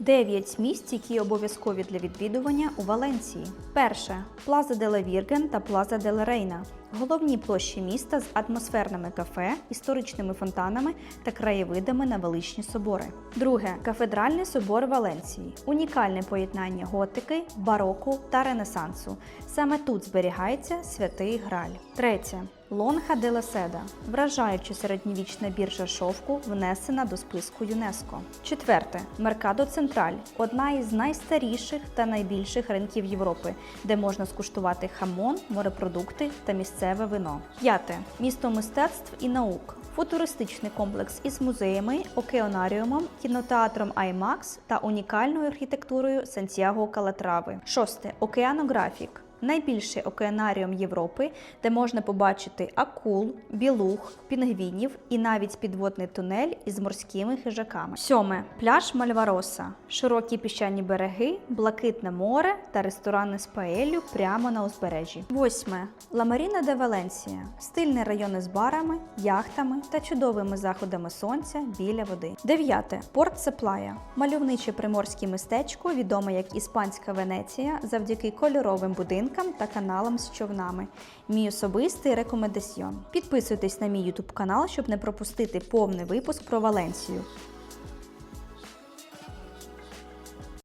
Дев'ять місць, які обов'язкові для відвідування у Валенції. Перше Плаза де ла Вірген та Плаза де ла Рейна. Головні площі міста з атмосферними кафе, історичними фонтанами та краєвидами на величні собори. Друге кафедральний собор Валенції. Унікальне поєднання готики, бароку та ренесансу. Саме тут зберігається святий Граль. Третє Лонха де ла Седа. Вражаюча середньовічна біржа шовку, внесена до списку ЮНЕСКО. Четверте Меркадо Централь одна із найстаріших та найбільших ринків Європи, де можна скуштувати хамон, морепродукти та місцеве вино. П'яте місто мистецтв і наук. Футуристичний комплекс із музеями, океанаріумом, кінотеатром IMAX та унікальною архітектурою Сантьяго Калатрави. Шосте океанографік. Найбільший океанаріум Європи, де можна побачити акул, білух, пінгвінів і навіть підводний тунель із морськими хижаками. Сьоме пляж Мальвароса, широкі піщані береги, блакитне море та ресторани з паелью прямо на узбережжі. Восьме Ламаріна де Валенсія, стильний район із барами, яхтами та чудовими заходами сонця біля води. Дев'яте Порт Сеплая, мальовниче приморське містечко, відоме як Іспанська Венеція, завдяки кольоровим будинкам та каналам з човнами. Мій особистий рекомендаціон. Підписуйтесь на мій YouTube канал, щоб не пропустити повний випуск про Валенсію.